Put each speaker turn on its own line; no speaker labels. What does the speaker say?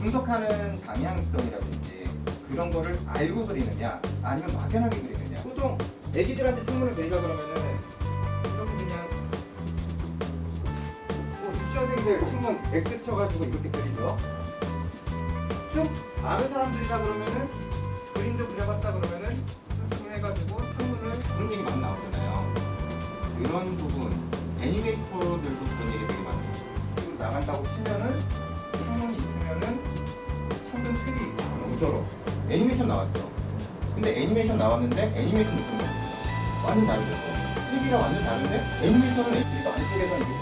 분석하는 방향성이라든지 그런 거를 알고 그리느냐 아니면 막연하게 그리느냐. 보통 애기들한테 창문을 그리려 그러면은 이렇게 그냥 뭐 유치원생들 창문 X 쳐가지고 이렇게 그리죠. 좀 아는 사람들이다 그러면은 그림 좀 그려봤다 그러면은 스스로 해가지고 창문을 그런 얘기 많이 나오잖아요. 이런 부분 애니메이터들도 그런 얘기 되게 많아요. 나간다고 치면은 창문이 있으면은 애니메이션 나왔죠. 근데 애니메이션 나왔는데 애니메이션 느낌이 완전 다르겠어 TV가 완전 다른데? 애니메이션은 이거 안쪽에서는